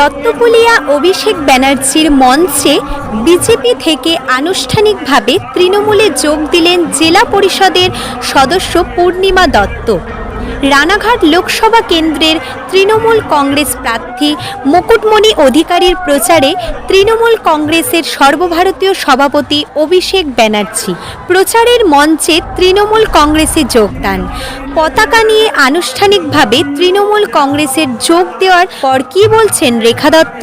দত্তপুলিয়া অভিষেক ব্যানার্জির মঞ্চে বিজেপি থেকে আনুষ্ঠানিকভাবে তৃণমূলে যোগ দিলেন জেলা পরিষদের সদস্য পূর্ণিমা দত্ত। রানাঘাট লোকসভা কেন্দ্রের তৃণমূল কংগ্রেস প্রার্থী মুকুটমণি অধিকারীর প্রচারে তৃণমূল কংগ্রেসের সর্বভারতীয় সভাপতি অভিষেক ব্যানার্জি প্রচারের মঞ্চে তৃণমূল কংগ্রেসে যোগদান। পতাকা নিয়ে আনুষ্ঠানিকভাবে তৃণমূল কংগ্রেসের যোগ দেওয়ার পর কী বলছেন রেখা দত্ত?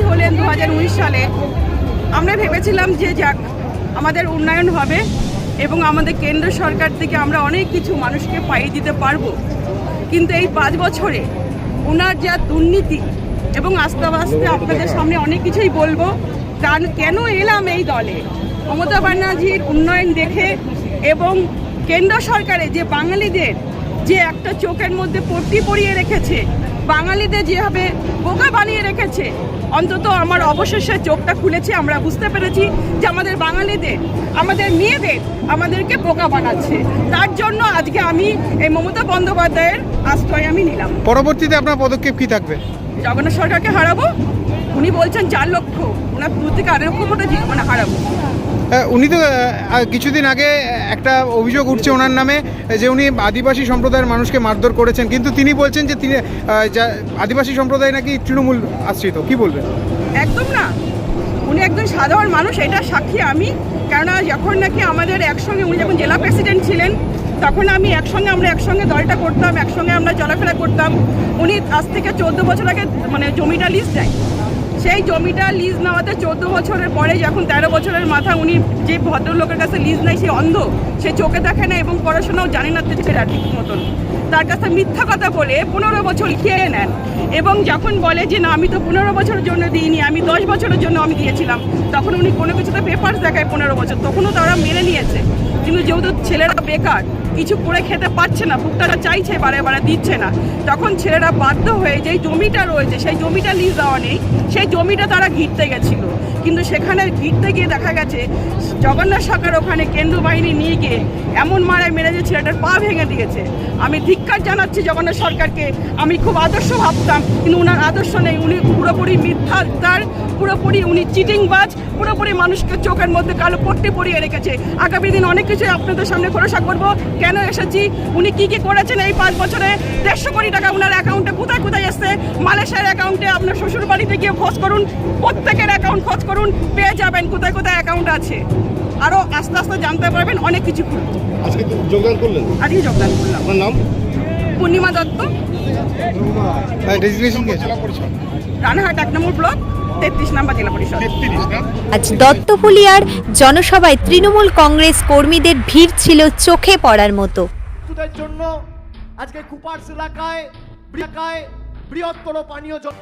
এমপি হলেন দু হাজার উনিশ সালে। আমরা ভেবেছিলাম যে যাক, আমাদের উন্নয়ন হবে এবং আমাদের কেন্দ্র সরকার থেকে আমরা অনেক কিছু মানুষকে পাইয়ে দিতে পারব। কিন্তু এই পাঁচ বছরে ওনার যা দুর্নীতি এবং আস্তে আস্তে আপনাদের সামনে অনেক কিছুই বলব কারণ কেন এলাম এই দলে? মমতা ব্যানার্জির উন্নয়ন দেখে এবং কেন্দ্র সরকারে যে বাঙালিদের যে একটা চোখের মধ্যে পট্টি পরিয়ে রেখেছে, বাঙালিদের যেভাবে বোকা বানিয়ে রেখেছে অন্তত আমার অবশেষে চোখটা খুলেছে আমরা বুঝতে পেরেছি যে আমাদের বাঙালিদের আমাদের মেয়েদের আমাদেরকে বোকা বানাচ্ছে। তার জন্য আজকে আমি এই মমতা বন্দ্যোপাধ্যায়ের আশ্রয় আমি নিলাম। পরবর্তীতে আপনার পদক্ষেপ কি থাকবে? জগন্নাথ সরকারকে হারাবো? উনি বলছেন চার লক্ষ ওনার দু থেকে আড়াই লক্ষ ভোটে জিতবো মানে হারাবো। উনি তো কিছুদিন আগে একটা অভিযোগ উঠছে ওনার নামে যে উনি আদিবাসী সম্প্রদায়ের মানুষকে মারধর করেছেন। কিন্তু তিনি বলছেন যে তিনি আদিবাসী সম্প্রদায় নাকি তৃণমূল আশ্রিত। কি বলবেন? একদম না। উনি একজন সাধারণ মানুষ, এটা সাক্ষী আমি। কেননা যখন নাকি আমাদের একসঙ্গে, উনি যখন জেলা প্রেসিডেন্ট ছিলেন তখন আমি একসঙ্গে আমরা একসঙ্গে দলটা করতাম, একসঙ্গে আমরা চলাফেরা করতাম। উনি আজ থেকে চোদ্দ বছর আগে মানে জমিটা লিজ দেয়। সেই জমিটা লিজ নেওয়াতে চোদ্দ বছরের পরে যখন তেরো বছরের মাথা উনি যে ভদ্রলোকের কাছে লিজ নেয়, সে অন্ধ, সে চোখে দেখে না এবং পড়াশোনাও জানে না ছেলেরা ঠিক মতন। তার কাছে মিথ্যা কথা বলে পনেরো বছর খেয়ে নেন এবং যখন বলে যে, না, আমি তো পনেরো বছরের জন্য দিইনি, আমি দশ বছরের জন্য আমি দিয়েছিলাম। তখন উনি কোনো কিছুতে পেপার দেখায় পনেরো বছর। তখনও তারা মেনে নিয়েছে। কিন্তু যেহেতু ছেলেরা বেকার কিছু করে খেতে পারছে না বুকটা চাইছে, বারে বারে দিচ্ছে না। তখন ছেলেরা বাধ্য হয়ে যেই জমিটা রয়েছে, সেই জমিটা লিজ দেওয়া নেই, সেই জমিটা তারা ঘিরতে গেছিল। কিন্তু সেখানে ঘিরতে গিয়ে দেখা গেছে, জগন্নাথ সরকার ওখানে কেন্দ্র বাহিনী নিয়ে গিয়ে এমন মারায় মেরে যে ছেলেটার পা ভেঙে দিয়েছে। আমি ধিক্কার জানাচ্ছি জগন্নাথ সরকারকে, আমি খুব আদর্শ ভাবতাম, কিন্তু উনার আদর্শ নেই। উনি পুরোপুরি মিথ্যা তার পুরোপুরি উনি চিটিংবাজ, পুরোপুরি মানুষকে চোখের মধ্যে কালো পট্টি পরিয়ে রেখেছে। আগামী দিন অনেক কিছু আপনাদের সামনে খোলাসা করব। কেন এসেছি? উনি কি কি করেছেন এই পাঁচ বছরে? দেড়শো কোটি টাকা ওনার অ্যাকাউন্টে কোথায় কোথায় এসছে? মালয়েশিয়ার অ্যাকাউন্টে আপনার শ্বশুর বাড়িতে গিয়ে খোঁজ করুন। প্রত্যেকের অ্যাকাউন্ট খোঁজ করুন। পেয়ে যাবেন। কোথায় কোথায় অ্যাকাউন্ট আছে? আরও আস্তে আস্তে জানতে পারবেন অনেক কিছু আজকে যোগদান করলেন? আজকে যোগদান করলাম। আপনার নাম? পূর্ণিমা দত্ত। এক নম্বর ব্লক জেলা পরিষদ। আজ দত্তপুলিয়ার জনসভায় তৃণমূল কংগ্রেস কর্মীদের ভিড় ছিল চোখে পড়ার মতো। জন্য আজকে কুপার্স এলাকায় এলাকায় বৃহত্তর পানীয় জল